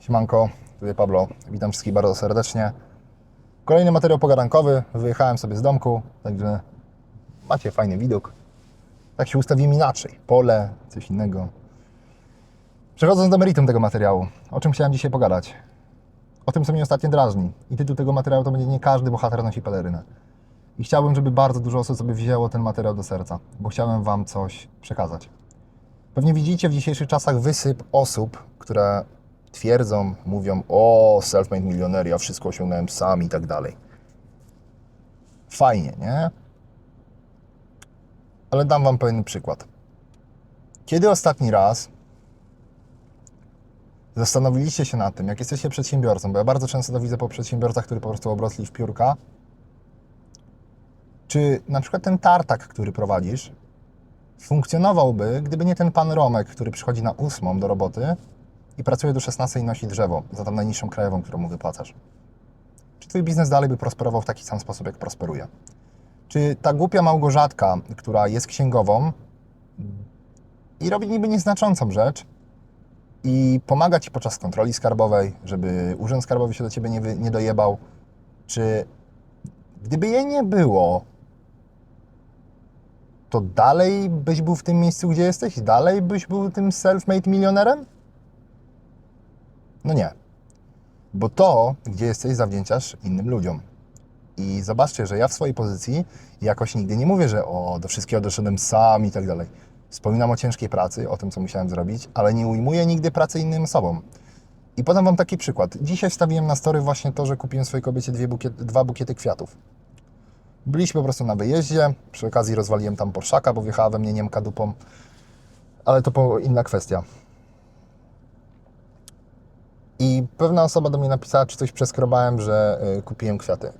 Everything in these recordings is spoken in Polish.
Siemanko, tutaj Pablo. Witam wszystkich bardzo serdecznie. Kolejny materiał pogadankowy. Wyjechałem sobie z domku, także macie fajny widok. Tak się ustawimy inaczej. Pole, coś innego. Przechodząc do meritum tego materiału, o czym chciałem dzisiaj pogadać? O tym, co mnie ostatnio drażni. I tytuł tego materiału to będzie Nie każdy bohater nosi pelerynę. I chciałbym, żeby bardzo dużo osób sobie wzięło ten materiał do serca, bo chciałem Wam coś przekazać. Pewnie widzicie w dzisiejszych czasach wysyp osób, które twierdzą, mówią o self-made milioner, ja wszystko osiągnąłem sam i tak dalej. Fajnie, nie? Ale dam Wam pewien przykład. Kiedy ostatni raz zastanowiliście się nad tym, jak jesteście przedsiębiorcą, bo ja bardzo często to widzę po przedsiębiorcach, którzy po prostu obrosli w piórka, czy na przykład ten tartak, który prowadzisz, funkcjonowałby, gdyby nie ten pan Romek, który przychodzi na ósmą do roboty i pracuje do 16 i nosi drzewo za tam najniższą krajową, którą mu wypłacasz. Czy twój biznes dalej by prosperował w taki sam sposób, jak prosperuje? Czy ta głupia Małgorzatka, która jest księgową i robi niby nieznaczącą rzecz i pomaga ci podczas kontroli skarbowej, żeby urząd skarbowy się do ciebie nie, wy, nie dojebał, czy gdyby jej nie było, to dalej byś był w tym miejscu, gdzie jesteś? Dalej byś był tym self-made milionerem? No nie. Bo to, gdzie jesteś, zawdzięczasz innym ludziom. I zobaczcie, że ja w swojej pozycji jakoś nigdy nie mówię, że o, do wszystkiego doszedłem sam i tak dalej. Wspominam o ciężkiej pracy, o tym, co musiałem zrobić, ale nie ujmuję nigdy pracy innym osobom. I podam Wam taki przykład. Dzisiaj wstawiłem na story właśnie to, że kupiłem swojej kobiecie dwa bukiety kwiatów. Byliśmy po prostu na wyjeździe, przy okazji rozwaliłem tam Porszaka, bo wjechała we mnie Niemka dupą, ale to inna kwestia. I pewna osoba do mnie napisała, czy coś przeskrobałem, że y, kupiłem kwiaty.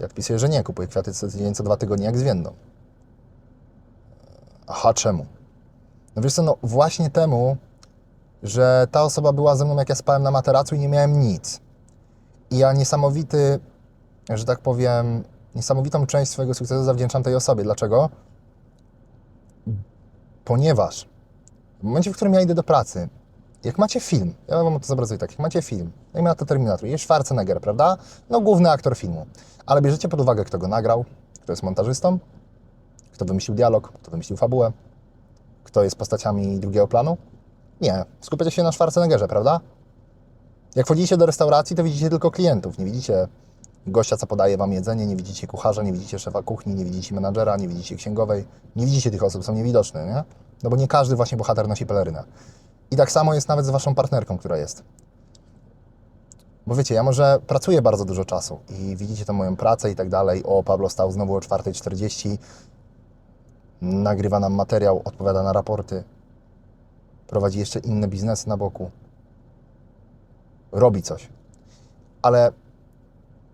Ja odpisuję, że nie, kupuję kwiaty co tydzień, co dwa tygodnie, jak zwiędną. Aha, czemu? No wiesz co, no właśnie temu, że ta osoba była ze mną, jak ja spałem na materacu i nie miałem nic. I ja niesamowity, że tak powiem, niesamowitą część swojego sukcesu zawdzięczam tej osobie. Dlaczego? Ponieważ w momencie, w którym ja idę do pracy, jak macie film, ja wam to zobrazuję tak, jak macie film, dajmy na to Terminator, jest Schwarzenegger, prawda? No główny aktor filmu, ale bierzecie pod uwagę, kto go nagrał, kto jest montażystą, kto wymyślił dialog, kto wymyślił fabułę, kto jest postaciami drugiego planu? Nie, skupiacie się na Schwarzeneggerze, prawda? Jak wchodzicie do restauracji, to widzicie tylko klientów, nie widzicie gościa, co podaje wam jedzenie, nie widzicie kucharza, nie widzicie szefa kuchni, nie widzicie menadżera, nie widzicie księgowej, nie widzicie tych osób, są niewidoczne, nie? No bo nie każdy właśnie bohater nosi pelerynę. I tak samo jest nawet z waszą partnerką, która jest. Bo wiecie, ja może pracuję bardzo dużo czasu i widzicie tą moją pracę i tak dalej. O, Pablo stał znowu o 4.40, nagrywa nam materiał, odpowiada na raporty, prowadzi jeszcze inne biznesy na boku, robi coś. Ale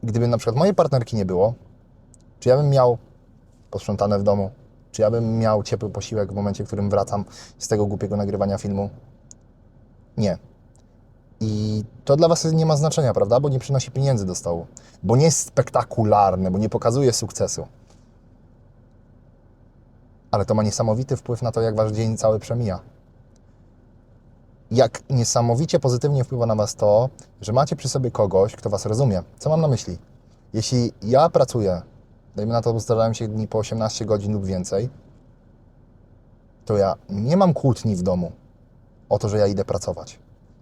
gdyby na przykład mojej partnerki nie było, czy ja bym miał posprzątane w domu, czy ja bym miał ciepły posiłek w momencie, w którym wracam z tego głupiego nagrywania filmu? Nie. I to dla Was nie ma znaczenia, prawda? Bo nie przynosi pieniędzy do stołu, bo nie jest spektakularne, bo nie pokazuje sukcesu. Ale to ma niesamowity wpływ na to, jak Wasz dzień cały przemija. Jak niesamowicie pozytywnie wpływa na Was to, że macie przy sobie kogoś, kto Was rozumie. Co mam na myśli? Jeśli ja pracuję, dajmy na to, zdarzają się dni po 18 godzin lub więcej, to ja nie mam kłótni w domu o to, że ja idę pracować,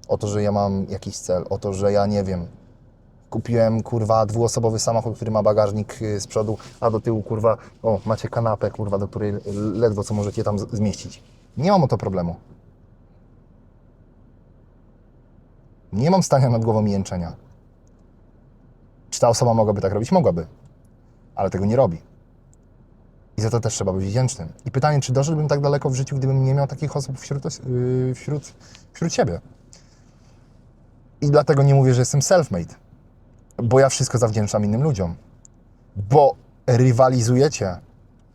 o to, że ja mam jakiś cel, o to, że ja nie wiem, kupiłem kurwa dwuosobowy samochód, który ma bagażnik y, z przodu, a do tyłu kurwa, o macie kanapę kurwa, do której ledwo co możecie tam zmieścić. Nie mam o to problemu. Nie mam stania nad głową jęczenia. Czy ta osoba mogłaby tak robić? Mogłaby. Ale tego nie robi. I za to też trzeba być wdzięcznym. I pytanie, czy doszedłbym tak daleko w życiu, gdybym nie miał takich osób wśród, yy, wśród, wśród siebie. I dlatego nie mówię, że jestem self-made. Bo ja wszystko zawdzięczam innym ludziom. Bo rywalizujecie,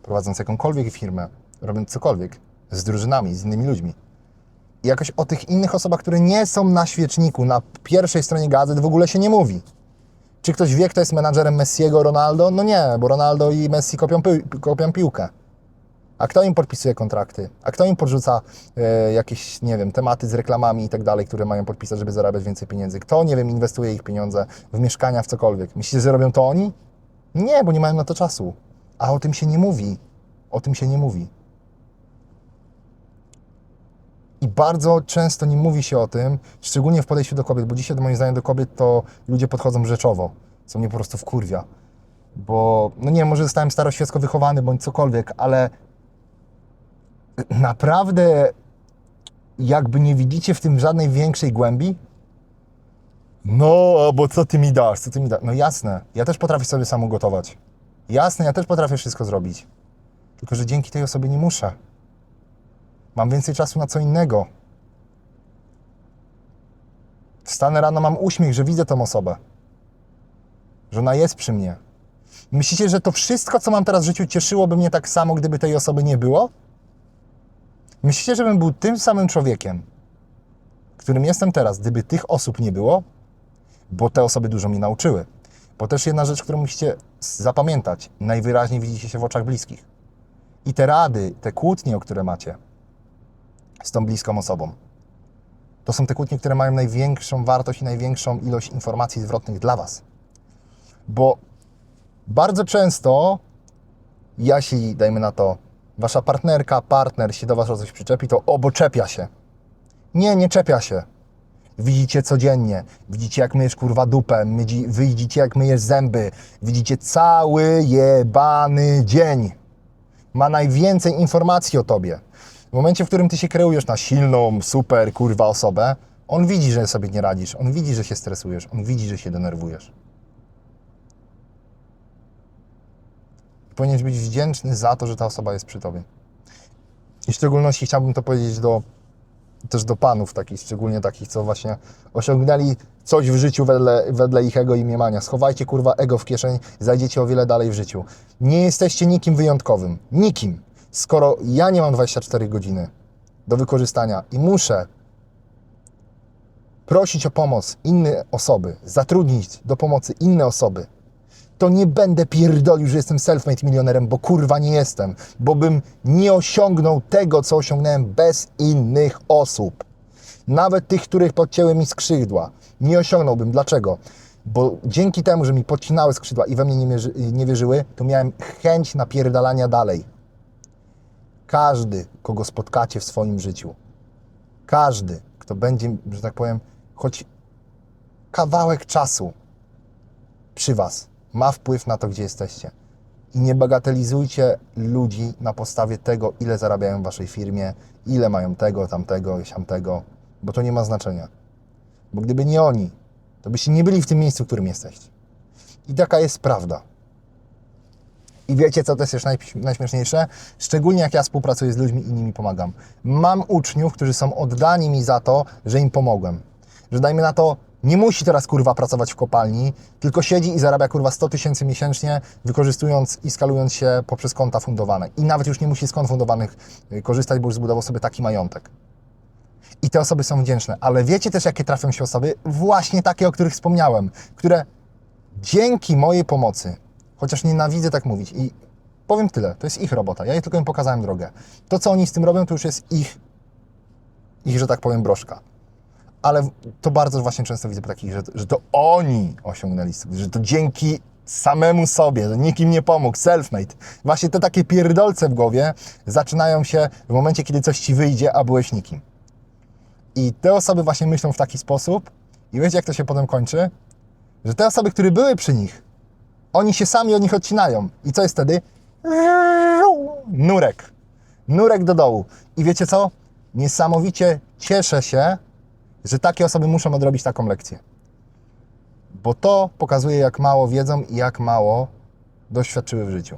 prowadząc jakąkolwiek firmę, robiąc cokolwiek, z drużynami, z innymi ludźmi. I jakoś o tych innych osobach, które nie są na świeczniku, na pierwszej stronie gazet w ogóle się nie mówi. Czy ktoś wie, kto jest menadżerem Messiego, Ronaldo? No nie, bo Ronaldo i Messi kopią, pi- kopią piłkę. A kto im podpisuje kontrakty? A kto im podrzuca e, jakieś, nie wiem, tematy z reklamami i tak dalej, które mają podpisać, żeby zarabiać więcej pieniędzy? Kto, nie wiem, inwestuje ich pieniądze w mieszkania, w cokolwiek? Myślicie, że robią to oni? Nie, bo nie mają na to czasu. A o tym się nie mówi. O tym się nie mówi. I bardzo często nie mówi się o tym, szczególnie w podejściu do kobiet, bo dzisiaj moim zdaniem do kobiet to ludzie podchodzą rzeczowo, co mnie po prostu wkurwia. Bo, no nie może zostałem staroświecko wychowany bądź cokolwiek, ale naprawdę jakby nie widzicie w tym żadnej większej głębi? No, bo co ty mi dasz? Co ty mi dasz? No jasne, ja też potrafię sobie sam ugotować. Jasne, ja też potrafię wszystko zrobić. Tylko, że dzięki tej osobie nie muszę. Mam więcej czasu na co innego. Wstanę rano, mam uśmiech, że widzę tą osobę. Że ona jest przy mnie. Myślicie, że to wszystko, co mam teraz w życiu, cieszyłoby mnie tak samo, gdyby tej osoby nie było? Myślicie, że bym był tym samym człowiekiem, którym jestem teraz, gdyby tych osób nie było? Bo te osoby dużo mi nauczyły. Bo też jedna rzecz, którą musicie zapamiętać, najwyraźniej widzicie się w oczach bliskich. I te rady, te kłótnie, o które macie z tą bliską osobą, to są te kłótnie, które mają największą wartość i największą ilość informacji zwrotnych dla Was. Bo bardzo często, jeśli, dajmy na to, Wasza partnerka, partner się do Was o coś przyczepi, to oboczepia się. Nie, nie czepia się. Widzicie codziennie, widzicie jak myjesz kurwa dupę, widzicie jak myjesz zęby, widzicie cały jebany dzień. Ma najwięcej informacji o tobie. W momencie, w którym ty się kreujesz na silną, super kurwa osobę, on widzi, że sobie nie radzisz, on widzi, że się stresujesz, on widzi, że się denerwujesz. Powinieneś być wdzięczny za to, że ta osoba jest przy tobie. I w szczególności chciałbym to powiedzieć do, też do panów takich, szczególnie takich, co właśnie osiągnęli coś w życiu wedle, wedle ich ego i mniemania. Schowajcie kurwa ego w kieszeń, zajdziecie o wiele dalej w życiu. Nie jesteście nikim wyjątkowym. Nikim. Skoro ja nie mam 24 godziny do wykorzystania i muszę prosić o pomoc inne osoby, zatrudnić do pomocy inne osoby, to nie będę pierdolił, że jestem self-made milionerem, bo kurwa nie jestem, bo bym nie osiągnął tego, co osiągnąłem bez innych osób. Nawet tych, których podcięły mi skrzydła. Nie osiągnąłbym. Dlaczego? Bo dzięki temu, że mi podcinały skrzydła i we mnie nie, nie wierzyły, to miałem chęć napierdalania dalej. Każdy, kogo spotkacie w swoim życiu, każdy, kto będzie, że tak powiem, choć kawałek czasu przy Was, ma wpływ na to, gdzie jesteście. I nie bagatelizujcie ludzi na podstawie tego, ile zarabiają w Waszej firmie, ile mają tego, tamtego, siamtego, bo to nie ma znaczenia. Bo gdyby nie oni, to byście nie byli w tym miejscu, w którym jesteście. I taka jest prawda. I wiecie, co też jest najś- najśmieszniejsze? Szczególnie jak ja współpracuję z ludźmi i nimi pomagam. Mam uczniów, którzy są oddani mi za to, że im pomogłem. Że dajmy na to, nie musi teraz kurwa pracować w kopalni, tylko siedzi i zarabia kurwa 100 tysięcy miesięcznie, wykorzystując i skalując się poprzez konta fundowane. I nawet już nie musi z kont fundowanych y, korzystać, bo już zbudował sobie taki majątek. I te osoby są wdzięczne. Ale wiecie też, jakie trafią się osoby? Właśnie takie, o których wspomniałem, które dzięki mojej pomocy, chociaż nienawidzę tak mówić i powiem tyle, to jest ich robota, ja tylko im pokazałem drogę. To, co oni z tym robią, to już jest ich, ich, że tak powiem, broszka. Ale to bardzo właśnie często widzę takich, że, że to oni osiągnęli sukces, że to dzięki samemu sobie, że nikim nie pomógł, self-made. Właśnie te takie pierdolce w głowie zaczynają się w momencie, kiedy coś Ci wyjdzie, a byłeś nikim. I te osoby właśnie myślą w taki sposób i wiecie, jak to się potem kończy? Że te osoby, które były przy nich, oni się sami od nich odcinają. I co jest wtedy? Nurek. Nurek do dołu. I wiecie co? Niesamowicie cieszę się, że takie osoby muszą odrobić taką lekcję. Bo to pokazuje, jak mało wiedzą i jak mało doświadczyły w życiu.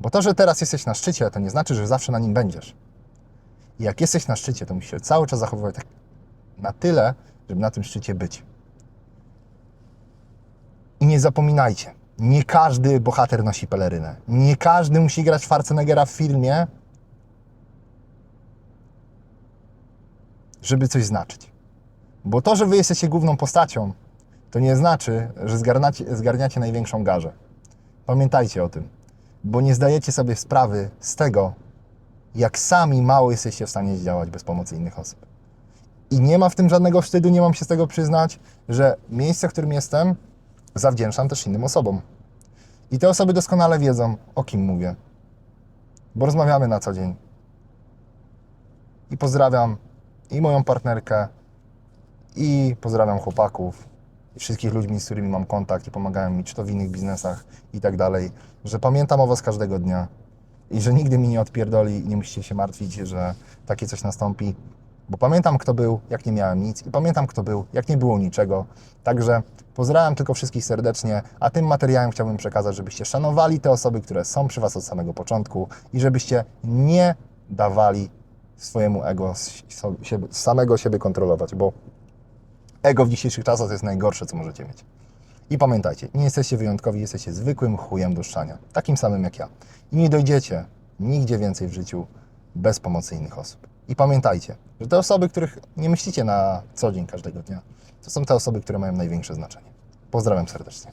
Bo to, że teraz jesteś na szczycie, to nie znaczy, że zawsze na nim będziesz. I jak jesteś na szczycie, to musisz się cały czas zachowywać tak na tyle, żeby na tym szczycie być. I nie zapominajcie, nie każdy bohater nosi pelerynę. Nie każdy musi grać Schwarzeneggera w filmie, żeby coś znaczyć. Bo to, że wy jesteście główną postacią, to nie znaczy, że zgarniacie, zgarniacie największą garzę. Pamiętajcie o tym, bo nie zdajecie sobie sprawy z tego, jak sami mało jesteście w stanie zdziałać bez pomocy innych osób. I nie ma w tym żadnego wstydu, nie mam się z tego przyznać, że miejsce, w którym jestem, zawdzięczam też innym osobom. I te osoby doskonale wiedzą, o kim mówię, bo rozmawiamy na co dzień. I pozdrawiam i moją partnerkę, i pozdrawiam chłopaków, i wszystkich ludzi, z którymi mam kontakt i pomagają mi, czy to w innych biznesach i tak dalej, że pamiętam o Was każdego dnia i że nigdy mi nie odpierdoli i nie musicie się martwić, że takie coś nastąpi, bo pamiętam, kto był, jak nie miałem nic i pamiętam, kto był, jak nie było niczego. Także pozdrawiam tylko wszystkich serdecznie, a tym materiałem chciałbym przekazać, żebyście szanowali te osoby, które są przy Was od samego początku i żebyście nie dawali swojemu ego samego siebie kontrolować, bo ego w dzisiejszych czasach jest najgorsze, co możecie mieć. I pamiętajcie, nie jesteście wyjątkowi, jesteście zwykłym chujem do szczania, takim samym jak ja. I nie dojdziecie nigdzie więcej w życiu bez pomocy innych osób. I pamiętajcie, że te osoby, których nie myślicie na co dzień każdego dnia, to są te osoby, które mają największe znaczenie. Pozdrawiam serdecznie.